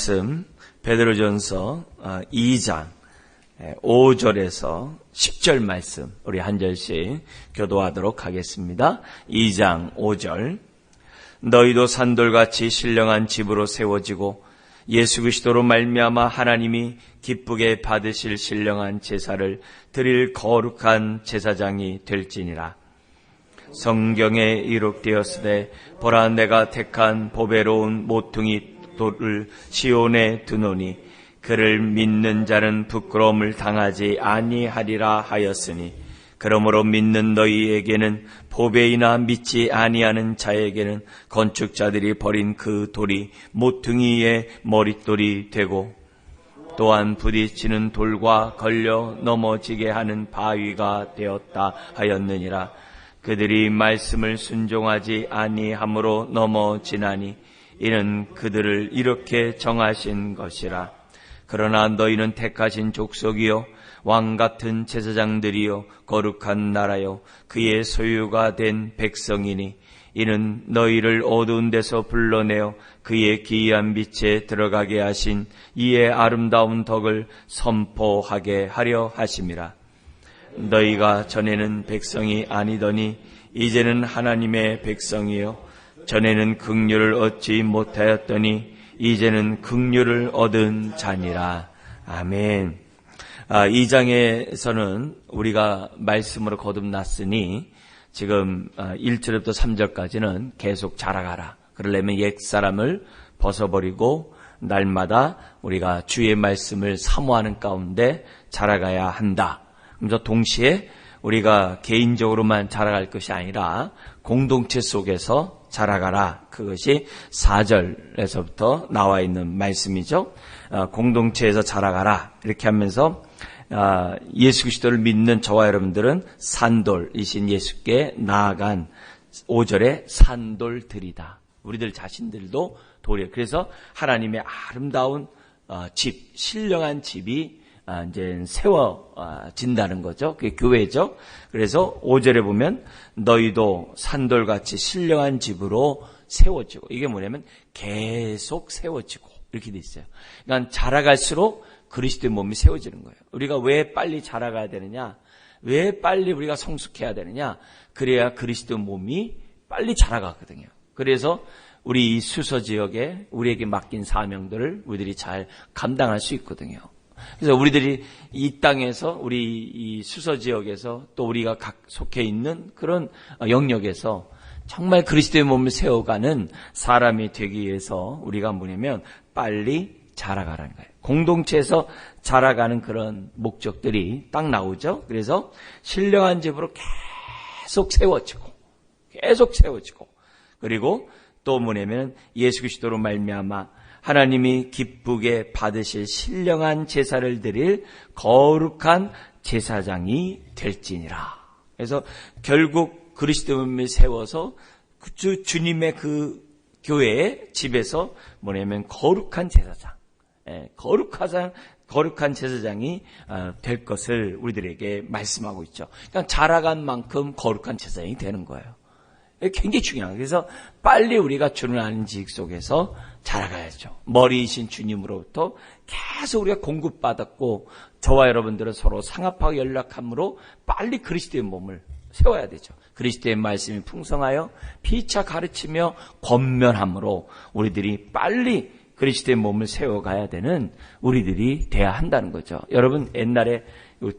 말씀 베드로전서 2장 5절에서 10절 말씀 우리 한 절씩 교도하도록 하겠습니다. 2장 5절 너희도 산돌같이 신령한 집으로 세워지고 예수 그리스도로 말미암아 하나님이 기쁘게 받으실 신령한 제사를 드릴 거룩한 제사장이 될지니라. 성경에 이룩되었으되 보라 내가 택한 보배로운 모퉁이 돌을 시온에 두노니 그를 믿는 자는 부끄러움을 당하지 아니하리라 하였으니 그러므로 믿는 너희에게는 보배이나 믿지 아니하는 자에게는 건축자들이 버린 그 돌이 모퉁이의 머릿돌이 되고 또한 부딪히는 돌과 걸려 넘어지게 하는 바위가 되었다 하였느니라. 그들이 말씀을 순종하지 아니함으로 넘어지나니 이는 그들을 이렇게 정하신 것이라. 그러나 너희는 택하신 족속이요 왕 같은 제사장들이요 거룩한 나라요 그의 소유가 된 백성이니 이는 너희를 어두운 데서 불러내어 그의 기이한 빛에 들어가게 하신 이의 아름다운 덕을 선포하게 하려 하심이라. 너희가 전에는 백성이 아니더니 이제는 하나님의 백성이요 전에는 극류를 얻지 못하였더니 이제는 극류를 얻은 자니라 아멘. 아, 이 장에서는 우리가 말씀으로 거듭났으니 지금 1절부터 3절까지는 계속 자라가라. 그러려면 옛 사람을 벗어버리고 날마다 우리가 주의 말씀을 사모하는 가운데 자라가야 한다. 그래서 동시에 우리가 개인적으로만 자라갈 것이 아니라 공동체 속에서 자라가라. 그것이 4절에서부터 나와 있는 말씀이죠. 공동체에서 자라가라. 이렇게 하면서 예수 그리스도를 믿는 저와 여러분들은 산돌이신 예수께 나아간 5절의 산돌들이다. 우리들 자신들도 돌이에요. 그래서 하나님의 아름다운 집, 신령한 집이 이제 세워진다는 거죠. 그게 교회죠. 그래서 5절에 보면 너희도 산돌같이 신령한 집으로 세워지고 이게 뭐냐면 계속 세워지고 이렇게 돼 있어요. 그러니까 자라갈수록 그리스도의 몸이 세워지는 거예요. 우리가 왜 빨리 자라가야 되느냐? 왜 빨리 우리가 성숙해야 되느냐? 그래야 그리스도 몸이 빨리 자라가거든요. 그래서 우리 이 수서 지역에 우리에게 맡긴 사명들을 우리들이 잘 감당할 수 있거든요. 그래서 우리들이 이 땅에서 우리 이 수서 지역에서 또 우리가 각 속해 있는 그런 영역에서 정말 그리스도의 몸을 세워가는 사람이 되기 위해서 우리가 뭐냐면 빨리 자라가라는 거예요. 공동체에서 자라가는 그런 목적들이 딱 나오죠. 그래서 신령한 집으로 계속 세워지고 계속 세워지고 그리고 또 뭐냐면 예수 그리스도로 말미암아 하나님이 기쁘게 받으실 신령한 제사를 드릴 거룩한 제사장이 될지니라. 그래서 결국 그리스도를 세워서 주, 주님의 그 교회 집에서 뭐냐면 거룩한 제사장, 예, 거룩한 거룩한 제사장이 될 것을 우리들에게 말씀하고 있죠. 그러니까 자라간 만큼 거룩한 제사장이 되는 거예요. 굉장히 중요한. 그래서 빨리 우리가 주는 지식 속에서 자라가야죠. 머리이신 주님으로부터 계속 우리가 공급받았고 저와 여러분들은 서로 상합하고 연락함으로 빨리 그리스도의 몸을 세워야 되죠. 그리스도의 말씀이 풍성하여 피차 가르치며 권면함으로 우리들이 빨리 그리스도의 몸을 세워가야 되는 우리들이 돼야 한다는 거죠. 여러분 옛날에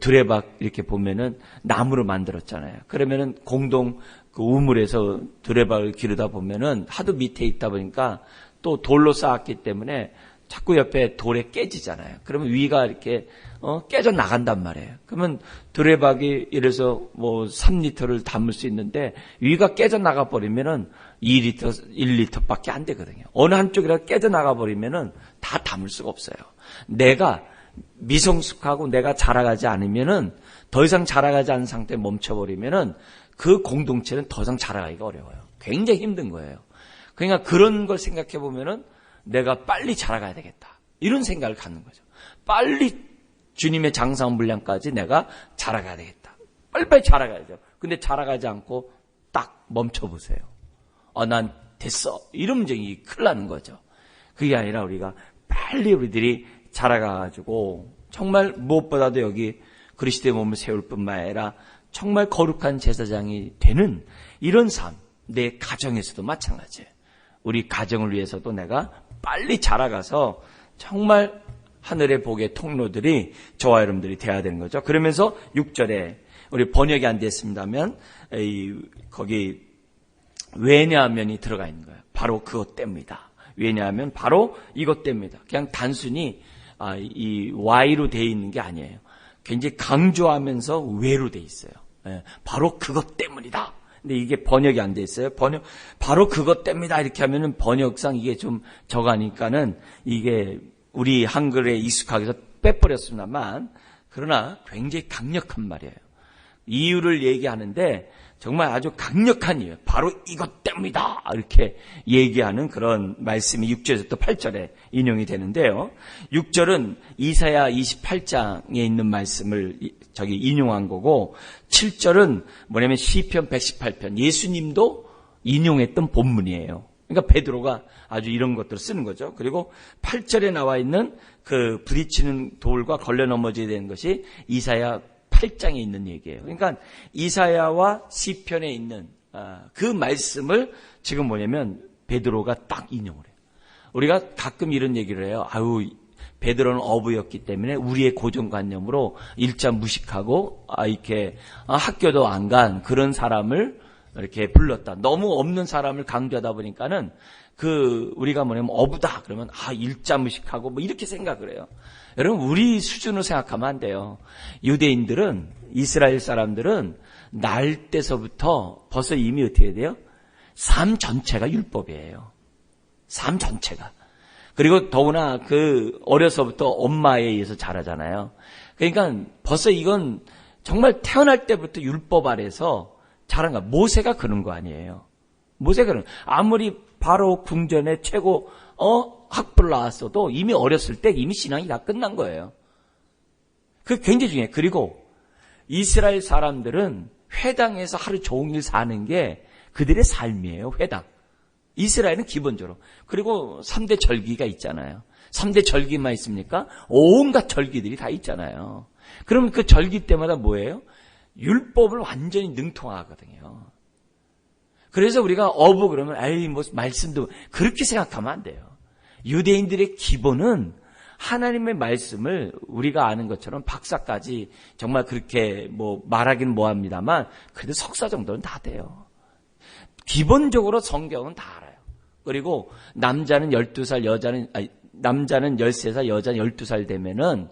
두레박 이렇게 보면은 나무로 만들었잖아요. 그러면은 공동 그 우물에서 두레박을 기르다 보면은 하도 밑에 있다 보니까 또 돌로 쌓았기 때문에 자꾸 옆에 돌에 깨지잖아요. 그러면 위가 이렇게 어, 깨져 나간단 말이에요. 그러면 두레박이 이래서 뭐 3리터를 담을 수 있는데 위가 깨져 나가 버리면은 2리터, 1리터밖에 안 되거든요. 어느 한쪽이라 깨져 나가 버리면은 다 담을 수가 없어요. 내가 미성숙하고 내가 자라가지 않으면은 더 이상 자라가지 않은 상태에 멈춰버리면은 그 공동체는 더 이상 자라가기가 어려워요. 굉장히 힘든 거예요. 그러니까 그런 걸 생각해 보면은 내가 빨리 자라가야 되겠다. 이런 생각을 갖는 거죠. 빨리 주님의 장사한 분량까지 내가 자라가야 되겠다. 빨리빨리 자라가야죠. 근데 자라가지 않고 딱 멈춰보세요. 어, 난 됐어. 이러면 이제 큰일 나는 거죠. 그게 아니라 우리가 빨리 우리들이 자라가가지고 정말 무엇보다도 여기 그리스도의 몸을 세울 뿐만 아니라 정말 거룩한 제사장이 되는 이런 삶, 내 가정에서도 마찬가지예요. 우리 가정을 위해서도 내가 빨리 자라가서 정말 하늘의 복의 통로들이 저와 여러분들이 돼야 되는 거죠. 그러면서 6절에 우리 번역이 안 됐습니다면 거기 왜냐하면이 들어가 있는 거예요. 바로 그것 때문이다. 왜냐하면 바로 이것 때문이다. 그냥 단순히 아, 이 Y로 되어 있는 게 아니에요. 굉장히 강조하면서 왜로 되어 있어요. 예, 바로 그것 때문이다. 근데 이게 번역이 안 돼 있어요. 번역 바로 그것 때문이다 이렇게 하면은 번역상 이게 좀 저가니까는 이게 우리 한글에 익숙하게 해서 빼버렸습니다만 그러나 굉장히 강력한 말이에요. 이유를 얘기하는데 정말 아주 강력한 이유. 바로 이것 때문이다. 이렇게 얘기하는 그런 말씀이 6절에서 또 8절에 인용이 되는데요. 6절은 이사야 28장에 있는 말씀을 저기 인용한 거고 7절은 뭐냐면 시편 118편 예수님도 인용했던 본문이에요. 그러니까 베드로가 아주 이런 것들을 쓰는 거죠. 그리고 8절에 나와 있는 그 부딪히는 돌과 걸려 넘어져야 되는 것이 이사야 8장에 있는 얘기예요. 그러니까 이사야와 시편에 있는 아, 그 말씀을 지금 뭐냐면 베드로가 딱 인용을 해요. 우리가 가끔 이런 얘기를 해요. 아유 베드로는 어부였기 때문에 우리의 고정관념으로 일자 무식하고 아 이렇게 아, 학교도 안 간 그런 사람을 이렇게 불렀다. 너무 없는 사람을 강조하다 보니까는 그 우리가 뭐냐면 어부다 그러면 아 일자 무식하고 뭐 이렇게 생각을 해요. 여러분 우리 수준으로 생각하면 안 돼요. 유대인들은 이스라엘 사람들은 날 때서부터 벌써 이미 어떻게 돼요? 삶 전체가 율법이에요. 삶 전체가. 그리고 더구나 그 어려서부터 엄마에 의해서 자라잖아요. 그러니까 벌써 이건 정말 태어날 때부터 율법 아래서 자란 거. 모세가 그런 거 아니에요. 모세가 그런. 아무리 바로 궁전의 최고 어 학부를 나왔어도 이미 어렸을 때 이미 신앙이 다 끝난 거예요. 그 굉장히 중요해. 그리고 이스라엘 사람들은 회당에서 하루 종일 사는 게 그들의 삶이에요. 회당. 이스라엘은 기본적으로. 그리고 3대 절기가 있잖아요. 3대 절기만 있습니까? 온갖 절기들이 다 있잖아요. 그러면 그 절기 때마다 뭐예요? 율법을 완전히 능통하거든요. 그래서 우리가 어부 그러면 에이 뭐 말씀도 그렇게 생각하면 안 돼요. 유대인들의 기본은 하나님의 말씀을 우리가 아는 것처럼 박사까지 정말 그렇게 뭐 말하기는 뭐합니다만 그래도 석사 정도는 다 돼요. 기본적으로 성경은 다 알아요. 그리고 남자는 12살, 여자는 아니, 남자는 13살, 여자는 12살 되면은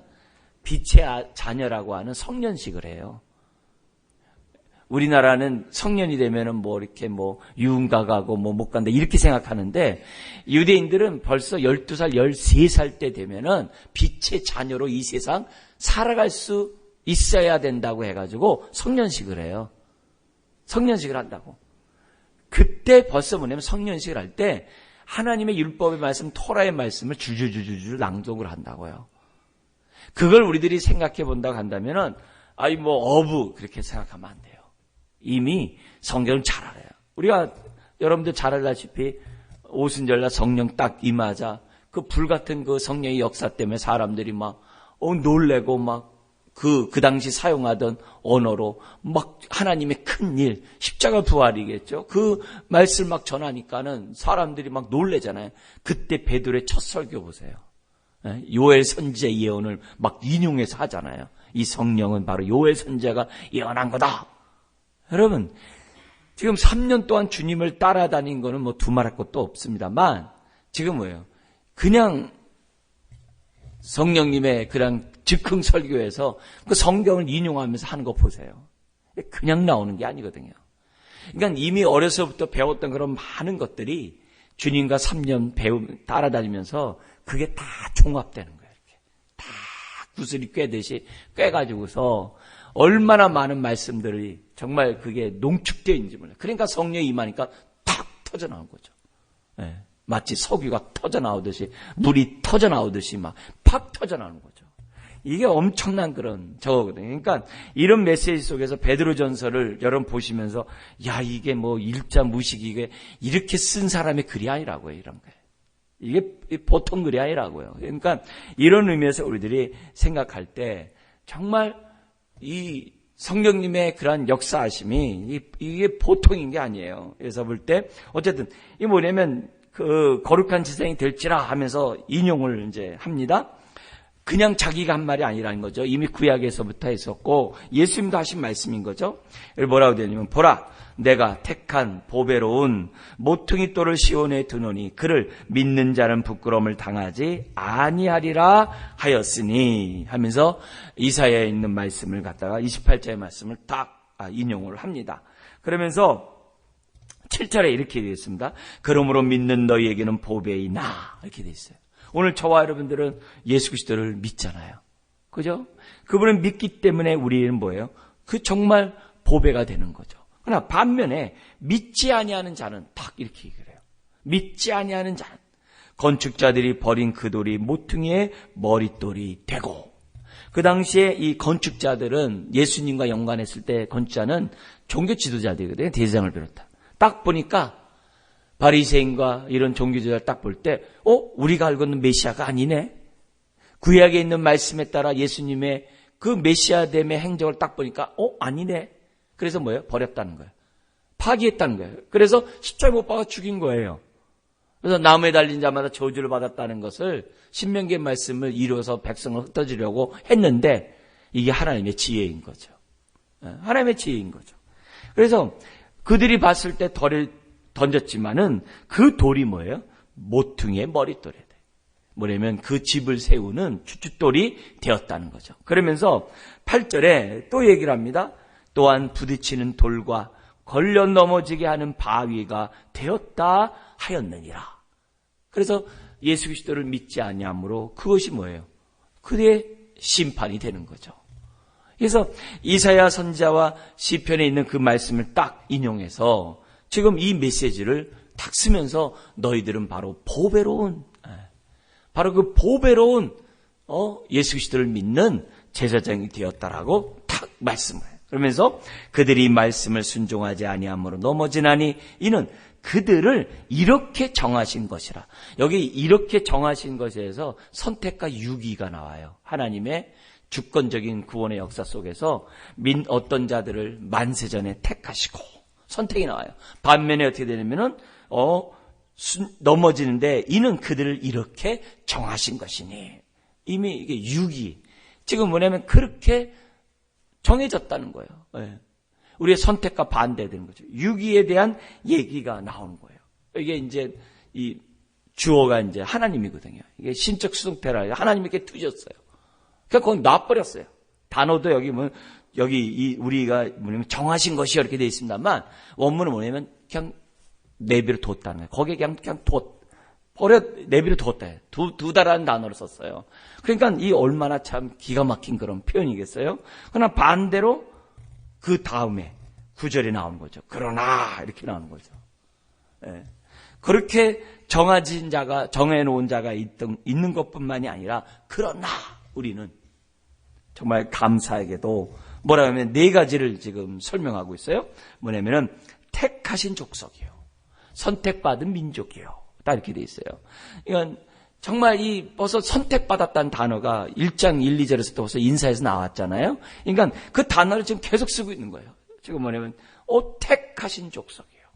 빛의 아, 자녀라고 하는 성년식을 해요. 우리나라는 성년이 되면은 뭐 이렇게 뭐 유흥가 가고 뭐 못 간다 이렇게 생각하는데 유대인들은 벌써 12살, 13살 때 되면은 빛의 자녀로 이 세상 살아갈 수 있어야 된다고 해가지고 성년식을 해요. 성년식을 한다고. 그때 벌써 뭐냐면 성년식을 할 때 하나님의 율법의 말씀, 토라의 말씀을 줄줄줄줄 낭독을 한다고요. 그걸 우리들이 생각해 본다고 한다면은 아이 뭐 어부 그렇게 생각하면 안 돼요. 이미 성경을 잘 알아요. 우리가 여러분들 잘 알다시피 오순절날 성령 딱 임하자 그 불같은 그 성령의 역사 때문에 사람들이 막 어, 놀래고 막 그, 그 당시 사용하던 언어로 막 하나님의 큰 일, 십자가 부활이겠죠. 그 말씀 막 전하니까는 사람들이 막 놀래잖아요. 그때 베드로의 첫 설교 보세요. 예? 요엘 선지의 예언을 막 인용해서 하잖아요. 이 성령은 바로 요엘 선지자가 예언한 거다. 여러분, 지금 3년 동안 주님을 따라다닌 거는 뭐 두말할 것도 없습니다만, 지금 뭐예요? 그냥 성령님의 그냥 즉흥 설교에서 그 성경을 인용하면서 하는 거 보세요. 그냥 나오는 게 아니거든요. 그러니까 이미 어려서부터 배웠던 그런 많은 것들이 주님과 3년 배우, 따라다니면서 그게 다 종합되는 거예요. 이렇게. 다 구슬이 꿰듯이 꿰가지고서 얼마나 많은 말씀들이 정말 그게 농축되어 있는지 몰라요. 그러니까 성령이 임하니까 탁 터져 나온 거죠. 네. 마치 석유가 터져 나오듯이 물이 터져 나오듯이 막 팍 터져 나오는 거죠. 이게 엄청난 그런 저거거든요. 그러니까 이런 메시지 속에서 베드로 전설을 여러분 보시면서 야 이게 뭐 일자 무식 이게 이렇게 쓴 사람의 글이 아니라고요 이런 거예요. 이게 보통 글이 아니라고요. 그러니까 이런 의미에서 우리들이 생각할 때 정말 이 성령님의 그러한 역사하심이 이게 보통인 게 아니에요. 그래서 볼 때 어쨌든 이 뭐냐면 그 거룩한 지생이 될지라 하면서 인용을 이제 합니다. 그냥 자기가 한 말이 아니라는 거죠. 이미 구약에서부터 했었고 예수님도 하신 말씀인 거죠. 뭐라고 되냐면 보라 내가 택한 보배로운 모퉁이 돌을 시온에 두노니 그를 믿는 자는 부끄러움을 당하지 아니하리라 하였으니 하면서 이사야에 있는 말씀을 갖다가 28절의 말씀을 딱 아, 인용을 합니다. 그러면서 7절에 이렇게 되어 있습니다. 그러므로 믿는 너희에게는 보배이나 이렇게 되어 있어요. 오늘 저와 여러분들은 예수 그리스도를 믿잖아요. 그죠? 그분을 믿기 때문에 우리는 뭐예요? 그 정말 보배가 되는 거죠. 그러나 반면에 믿지 아니하는 자는 딱 이렇게 그래요. 믿지 아니하는 자는 건축자들이 버린 그 돌이 모퉁이의 머릿돌이 되고 그 당시에 이 건축자들은 예수님과 연관했을 때 건축자는 종교 지도자들이거든요. 대장을 비롯한. 딱 보니까 바리새인과 이런 종교자를 딱 볼 때, 어, 우리가 알고 있는 메시아가 아니네. 구약에 있는 말씀에 따라 예수님의 그 메시아됨의 행적을 딱 보니까, 어, 아니네. 그래서 뭐예요? 버렸다는 거예요. 파기했다는 거예요. 그래서 십자가 못 박아 죽인 거예요. 그래서 나무에 달린 자마다 저주를 받았다는 것을 신명기의 말씀을 이루어서 백성을 흩어지려고 했는데 이게 하나님의 지혜인 거죠. 예, 하나님의 지혜인 거죠. 그래서 그들이 봤을 때 던졌지만은 그 돌이 뭐예요? 모퉁이의 머릿돌이 돼. 뭐냐면 그 집을 세우는 추춧돌이 되었다는 거죠. 그러면서 8절에 또 얘기를 합니다. 또한 부딪히는 돌과 걸려 넘어지게 하는 바위가 되었다 하였느니라. 그래서 예수 그리스도를 믿지 아니하므로 그것이 뭐예요? 그의 심판이 되는 거죠. 그래서 이사야 선자와 시편에 있는 그 말씀을 딱 인용해서 지금 이 메시지를 딱 쓰면서 너희들은 바로 보배로운 예, 바로 그 보배로운 어, 예수 그리스도를 믿는 제사장이 되었다라고 탁 말씀을 해요. 그러면서 그들이 말씀을 순종하지 아니함으로 넘어지나니 이는 그들을 이렇게 정하신 것이라. 여기 이렇게 정하신 것에서 선택과 유기가 나와요. 하나님의 주권적인 구원의 역사 속에서 민 어떤 자들을 만세전에 택하시고 선택이 나와요. 반면에 어떻게 되냐면은 어 넘어지는데 이는 그들을 이렇게 정하신 것이니 이미 이게 유기 지금 뭐냐면 그렇게 정해졌다는 거예요. 네. 우리의 선택과 반대되는 거죠. 유기에 대한 얘기가 나오는 거예요. 이게 이제 이 주어가 이제 하나님이거든요. 이게 신적 수동태라 하나님께 두셨어요. 그러니까 거기 놔버렸어요. 단어도 여기 뭐 여기 이 우리가 뭐냐면 정하신 것이 이렇게 되어 있습니다만 원문은 뭐냐면 그냥 내비를 뒀다는 거예요. 거기에 그냥 그냥 뒀 버려 내비를 뒀다. 두 두다라는 단어를 썼어요. 그러니까 이 얼마나 참 기가 막힌 그런 표현이겠어요. 그러나 반대로 그 다음에 구절이 나오는 거죠. 그러나 이렇게 나오는 거죠. 예. 그렇게 정해진 자가 정해놓은 자가 있던, 있는 것뿐만이 아니라 그러나 우리는 정말 감사하게도 뭐라 하면 네 가지를 지금 설명하고 있어요. 뭐냐면은 택하신 족속이요. 선택받은 민족이요. 딱 이렇게 돼 있어요. 이건 정말 이 벌써 선택받았다는 단어가 1장 1, 2절에서 또 벌써 인사에서 나왔잖아요. 그러니까 그 단어를 지금 계속 쓰고 있는 거예요. 지금 뭐냐면 어 택하신 족속이에요.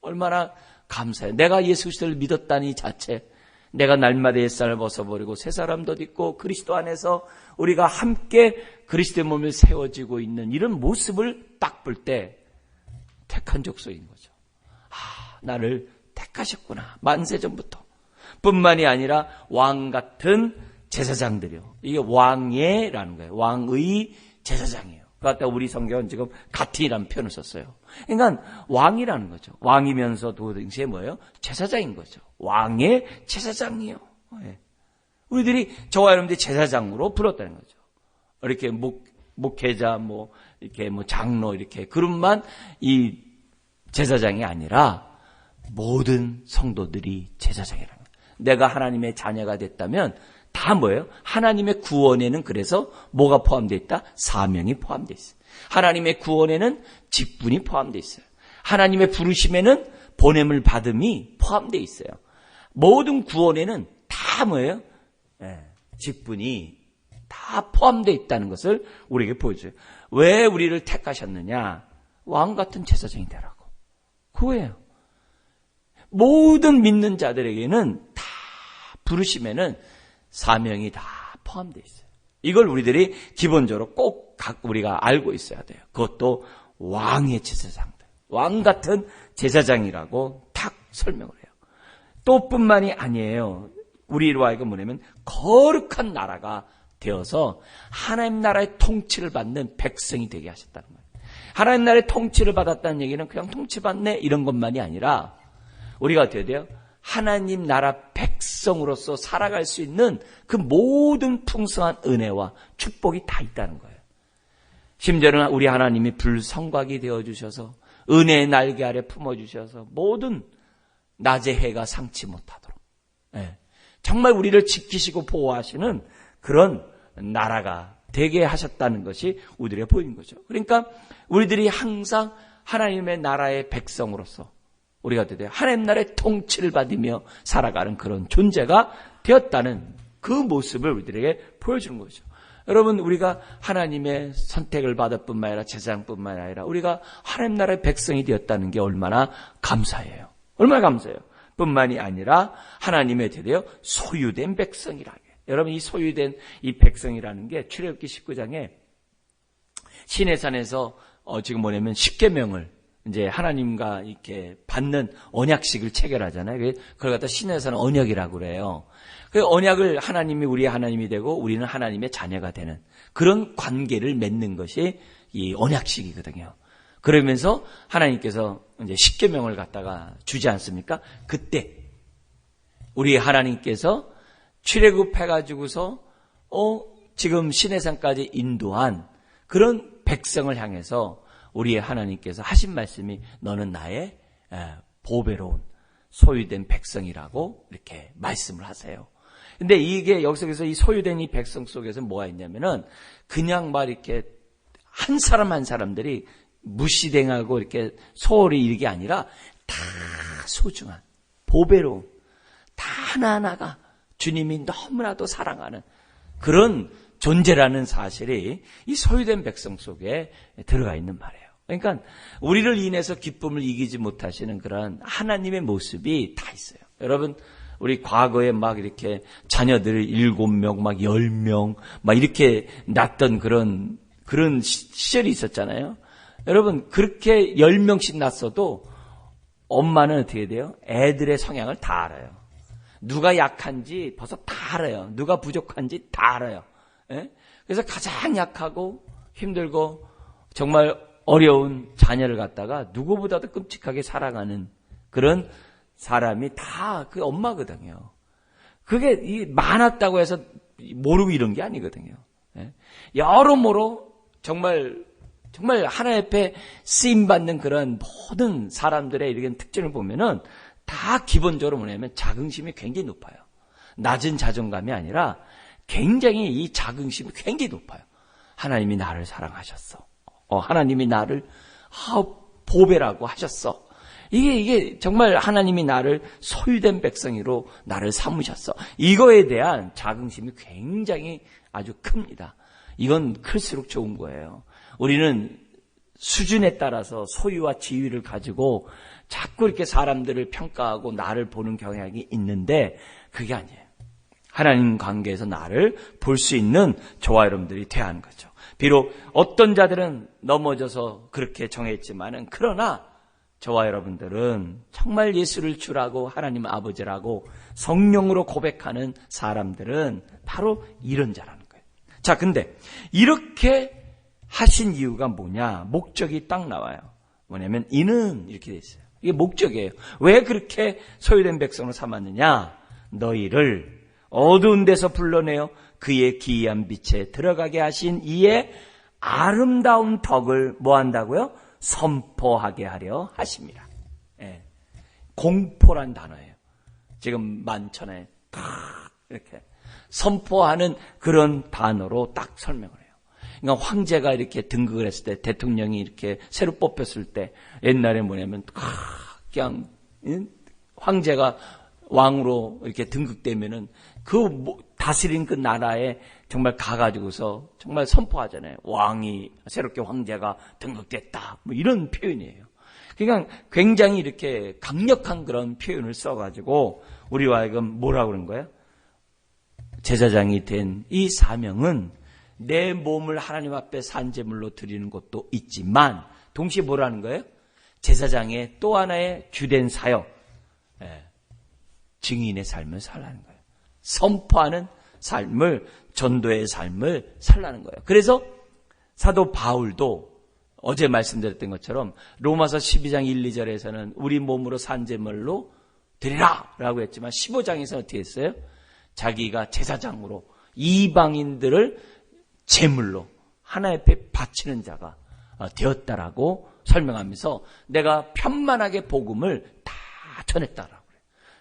얼마나 감사해요. 내가 예수 그리스도를 믿었다니 자체 내가 날마다 옛살을 벗어버리고 새 사람도 있고 그리스도 안에서 우리가 함께 그리스도의 몸을 세워지고 있는 이런 모습을 딱 볼 때 택한 족속인 거죠. 아, 나를 택하셨구나. 만세 전부터. 뿐만이 아니라 왕 같은 제사장들이요. 이게 왕예라는 거예요. 왕의 제사장이에요. 그러니까 우리 성경은 지금 같이라는 표현을 썼어요. 그러니까 왕이라는 거죠. 왕이면서도 동시에 뭐예요? 제사장인 거죠. 왕의 제사장이요. 네. 우리들이 저와 여러분들이 제사장으로 불렀다는 거죠. 이렇게 목, 목회자, 뭐, 이렇게 뭐 장로, 이렇게 그룹만 이 제사장이 아니라 모든 성도들이 제사장이라는 거예요. 내가 하나님의 자녀가 됐다면 다 뭐예요? 하나님의 구원에는 그래서 뭐가 포함되어 있다? 사명이 포함되어 있어요. 하나님의 구원에는 직분이 포함되어 있어요. 하나님의 부르심에는 보냄을 받음이 포함되어 있어요. 모든 구원에는 다 뭐예요? 예, 직분이 다 포함되어 있다는 것을 우리에게 보여줘요. 왜 우리를 택하셨느냐? 왕 같은 제사장이 되라고. 그거예요. 모든 믿는 자들에게는 다 부르심에는 사명이 다 포함되어 있어요. 이걸 우리들이 기본적으로 꼭 우리가 알고 있어야 돼요. 그것도 왕의 제사장들. 왕 같은 제사장이라고 탁 설명을 해요. 또 뿐만이 아니에요. 우리로 하여금 뭐냐면 거룩한 나라가 되어서 하나님 나라의 통치를 받는 백성이 되게 하셨다는 거예요. 하나님 나라의 통치를 받았다는 얘기는 그냥 통치받네 이런 것만이 아니라 우리가 어떻게 돼요? 하나님 나라 백성으로서 살아갈 수 있는 그 모든 풍성한 은혜와 축복이 다 있다는 거예요. 심지어는 우리 하나님이 불성곽이 되어 주셔서 은혜의 날개 아래 품어 주셔서 모든 낮의 해가 상치 못하도록 네. 정말 우리를 지키시고 보호하시는 그런 나라가 되게 하셨다는 것이 우리들의 보이는 거죠. 그러니까 우리들이 항상 하나님의 나라의 백성으로서 우리가 되되 하나님 나라의 통치를 받으며 살아가는 그런 존재가 되었다는 그 모습을 우리들에게 보여주는 거죠. 여러분 우리가 하나님의 선택을 받을 뿐만 아니라 제사장뿐만 아니라 우리가 하나님 나라의 백성이 되었다는 게 얼마나 감사해요. 얼마나 감사해요. 뿐만이 아니라 하나님의 대되어 소유된 백성이라게. 여러분 이 소유된 이 백성이라는 게 출애굽기 19장에 시내산에서 어 지금 뭐냐면 10계명을 이제 하나님과 이렇게 받는 언약식을 체결하잖아요. 그걸 갖다 신에서는 언약이라고 그래요. 그 언약을 하나님이 우리의 하나님이 되고 우리는 하나님의 자녀가 되는 그런 관계를 맺는 것이 이 언약식이거든요. 그러면서 하나님께서 이제 십계명을 갖다가 주지 않습니까? 그때 우리 하나님께서 출애굽해 가지고서 어 지금 시내산까지 인도한 그런 백성을 향해서 우리의 하나님께서 하신 말씀이 너는 나의 보배로운 소유된 백성이라고 이렇게 말씀을 하세요. 근데 이게 여기서 이 소유된 이 백성 속에서 뭐가 있냐면은 그냥 막 이렇게 한 사람 한 사람들이 무시댕하고 이렇게 소홀히 이게 아니라 다 소중한 보배로운 다 하나하나가 주님이 너무나도 사랑하는 그런 존재라는 사실이 이 소유된 백성 속에 들어가 있는 말이에요. 그러니까 우리를 인해서 기쁨을 이기지 못하시는 그런 하나님의 모습이 다 있어요. 여러분, 우리 과거에 막 이렇게 자녀들 일곱 명, 막 열 명, 막 이렇게 낳던 그런, 그런 시절이 있었잖아요. 여러분, 그렇게 열 명씩 낳았어도 엄마는 어떻게 돼요? 애들의 성향을 다 알아요. 누가 약한지 벌써 다 알아요. 누가 부족한지 다 알아요. 예? 그래서 가장 약하고 힘들고 정말 어려운 자녀를 갖다가 누구보다도 끔찍하게 사랑하는 그런 사람이 다 그 엄마거든요. 그게 많았다고 해서 모르고 이런 게 아니거든요. 예? 여러모로 정말 정말 하나님 앞에 쓰임 받는 그런 모든 사람들의 이런 특징을 보면은 다 기본적으로 뭐냐면 자긍심이 굉장히 높아요. 낮은 자존감이 아니라 굉장히 이 자긍심이 굉장히 높아요. 하나님이 나를 사랑하셨어. 어, 하나님이 나를 아, 보배라고 하셨어. 이게 이게 정말 하나님이 나를 소유된 백성이로 나를 삼으셨어. 이거에 대한 자긍심이 굉장히 아주 큽니다. 이건 클수록 좋은 거예요. 우리는 수준에 따라서 소유와 지위를 가지고 자꾸 이렇게 사람들을 평가하고 나를 보는 경향이 있는데 그게 아니에요. 하나님 관계에서 나를 볼 수 있는 저와 여러분들이 하는 거죠. 비록 어떤 자들은 넘어져서 그렇게 정했지만은 그러나 저와 여러분들은 정말 예수를 주라고 하나님 아버지라고 성령으로 고백하는 사람들은 바로 이런 자라는 거예요. 자, 근데 이렇게 하신 이유가 뭐냐? 목적이 딱 나와요. 뭐냐면 이는 이렇게 돼 있어요. 이게 목적이에요. 왜 그렇게 소유된 백성을 삼았느냐? 너희를 어두운 데서 불러내어 그의 기이한 빛에 들어가게 하신 이의 아름다운 덕을 뭐 한다고요? 선포하게 하려 하십니다. 예. 공포란 단어예요. 지금 만천에 딱 이렇게 선포하는 그런 단어로 딱 설명을 해요. 그러니까 황제가 이렇게 등극을 했을 때 대통령이 이렇게 새로 뽑혔을 때 옛날에 뭐냐면 그냥 황제가 왕으로 이렇게 등극되면은 그 뭐- 다스린 그 나라에 정말 가가지고서 정말 선포하잖아요. 왕이 새롭게 황제가 등극됐다. 뭐 이런 표현이에요. 그러니까 굉장히 이렇게 강력한 그런 표현을 써가지고 우리와 하여금 뭐라고 그런 거예요? 제사장이 된 이 사명은 내 몸을 하나님 앞에 산제물로 드리는 것도 있지만 동시에 뭐라는 거예요? 제사장의 또 하나의 주된 사역, 예, 증인의 삶을 살라는 거예요. 선포하는 삶을 전도의 삶을 살라는 거예요. 그래서 사도 바울도 어제 말씀드렸던 것처럼 로마서 12장 1, 2절에서는 우리 몸으로 산제물로 드리라라고 했지만 15장에서 어떻게 했어요? 자기가 제사장으로 이방인들을 제물로 하나님 앞에 바치는 자가 어, 되었다라고 설명하면서 내가 편만하게 복음을 다 전했다라고.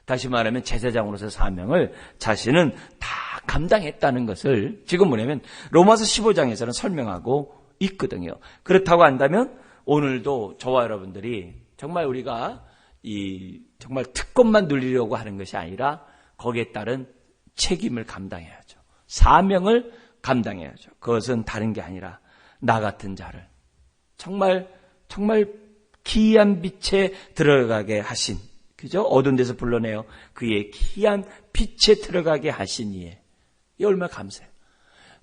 다시 말하면 제사장으로서 사명을 자신은 다 감당했다는 것을 지금 뭐냐면 로마서 15장에서는 설명하고 있거든요. 그렇다고 한다면 오늘도 저와 여러분들이 정말 우리가 이 정말 특권만 누리려고 하는 것이 아니라 거기에 따른 책임을 감당해야죠. 사명을 감당해야죠. 그것은 다른 게 아니라 나 같은 자를 정말 정말 기이한 빛에 들어가게 하신 그죠? 어두운 데서 불러내어 그의 기이한 빛에 들어가게 하신 이에 이 얼마나 감사해요.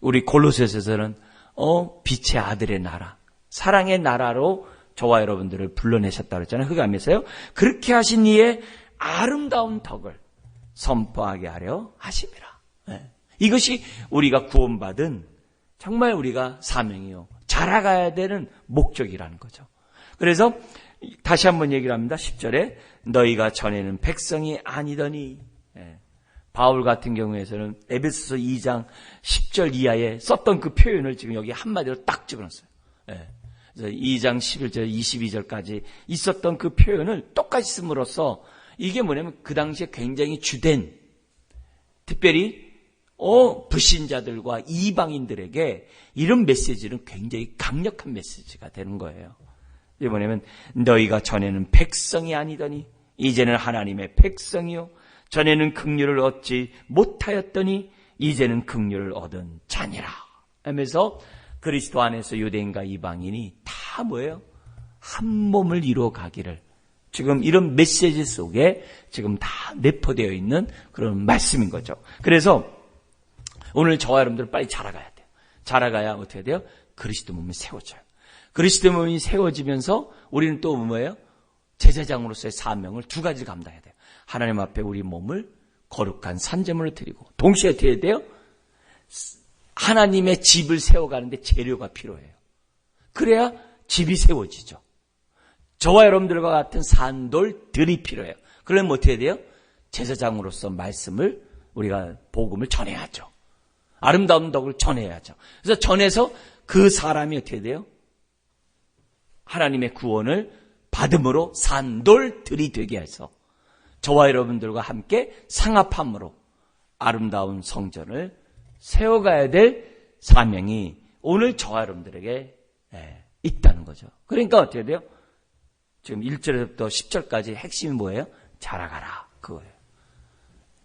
우리 골로새서에서는 어 빛의 아들의 나라, 사랑의 나라로 저와 여러분들을 불러내셨다 그랬잖아요. 흑암에서요. 그렇게 하신 이의 아름다운 덕을 선포하게 하려 하심이라. 예. 이것이 우리가 구원받은 정말 우리가 사명이요. 자라가야 되는 목적이라는 거죠. 그래서 다시 한번 얘기를 합니다. 10절에 너희가 전에는 백성이 아니더니 예. 바울 같은 경우에서는 에베소서 2장 10절 이하에 썼던 그 표현을 지금 여기 한마디로 딱 집어넣었어요. 예. 그래서 2장 11절 22절까지 있었던 그 표현을 똑같이 씀으로써 이게 뭐냐면 그 당시에 굉장히 주된 특별히 어, 불신자들과 이방인들에게 이런 메시지는 굉장히 강력한 메시지가 되는 거예요. 뭐냐면 너희가 전에는 백성이 아니더니 이제는 하나님의 백성이요 전에는 긍휼을 얻지 못하였더니 이제는 긍휼을 얻은 자니라 하면서 그리스도 안에서 유대인과 이방인이 다 뭐예요? 한 몸을 이루어 가기를 지금 이런 메시지 속에 지금 다 내포되어 있는 그런 말씀인 거죠. 그래서 오늘 저와 여러분들 빨리 자라가야 돼요. 자라가야 어떻게 돼요? 그리스도 몸이 세워져요. 그리스도 몸이 세워지면서 우리는 또 뭐예요? 제사장으로서의 사명을 두 가지를 감당해야 돼요. 하나님 앞에 우리 몸을 거룩한 산재물을 드리고 동시에 어떻게 해야 돼요? 하나님의 집을 세워가는데 재료가 필요해요. 그래야 집이 세워지죠. 저와 여러분들과 같은 산돌들이 필요해요. 그러면 어떻게 돼요? 제사장으로서 말씀을 우리가 복음을 전해야죠. 아름다운 덕을 전해야죠. 그래서 전해서 그 사람이 어떻게 돼요? 하나님의 구원을 받음으로 산돌들이 되게 해서 저와 여러분들과 함께 상합함으로 아름다운 성전을 세워가야 될 사명이 오늘 저와 여러분들에게 있다는 거죠. 그러니까 어떻게 돼요? 지금 1절부터 10절까지 핵심이 뭐예요? 자라가라. 그거예요.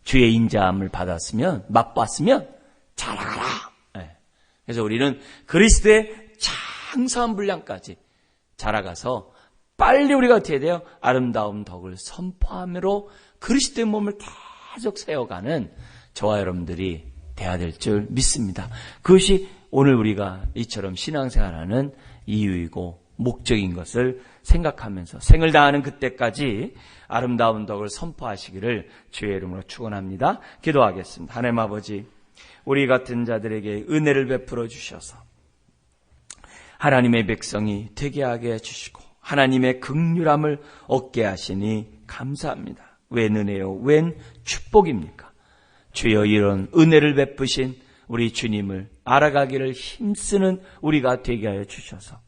주의 인자함을 받았으면, 맛봤으면, 자라가라. 네. 그래서 우리는 그리스도의 장사한 분량까지 자라가서 빨리 우리가 어떻게 돼요? 아름다운 덕을 선포함으로 그리스도의 몸을 계속 세워가는 저와 여러분들이 돼야 될 줄 믿습니다. 그것이 오늘 우리가 이처럼 신앙생활하는 이유이고 목적인 것을 생각하면서 생을 다하는 그때까지 아름다운 덕을 선포하시기를 주의 이름으로 축원합니다. 기도하겠습니다. 하나님 아버지, 우리 같은 자들에게 은혜를 베풀어 주셔서 하나님의 백성이 되게 하게 해주시고 하나님의 극률함을 얻게 하시니 감사합니다. 웬 은혜요? 웬 축복입니까? 주여 이런 은혜를 베푸신 우리 주님을 알아가기를 힘쓰는 우리가 되게 하여 주셔서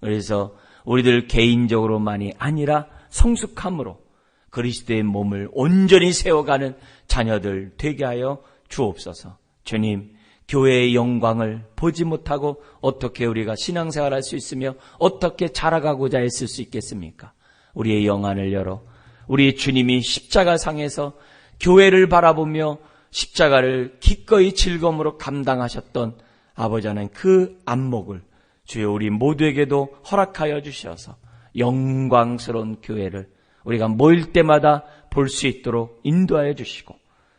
그래서 우리들 개인적으로만이 아니라 성숙함으로 그리스도의 몸을 온전히 세워가는 자녀들 되게 하여 주옵소서. 주님, 교회의 영광을 보지 못하고 어떻게 우리가 신앙생활할 수 있으며 어떻게 자라가고자 했을 수 있겠습니까? 우리의 영안을 열어 우리 주님이 십자가 상에서 교회를 바라보며 십자가를 기꺼이 즐거움으로 감당하셨던 아버지 하나님 그 안목을 주여 우리 모두에게도 허락하여 주셔서 영광스러운 교회를 우리가 모일 때마다 볼 수 있도록 인도하여 주시고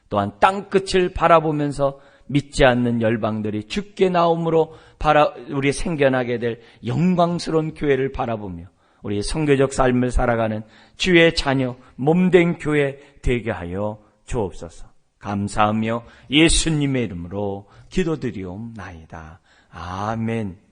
또한 땅끝을 바라보면서 믿지 않는 열방들이 죽게 나옴으로 우리 생겨나게 될 영광스러운 교회를 바라보며 우리 성교적 삶을 살아가는 주의 자녀 몸된 교회 되게 하여 주옵소서. 감사하며 예수님의 이름으로 기도드리옵나이다. 아멘.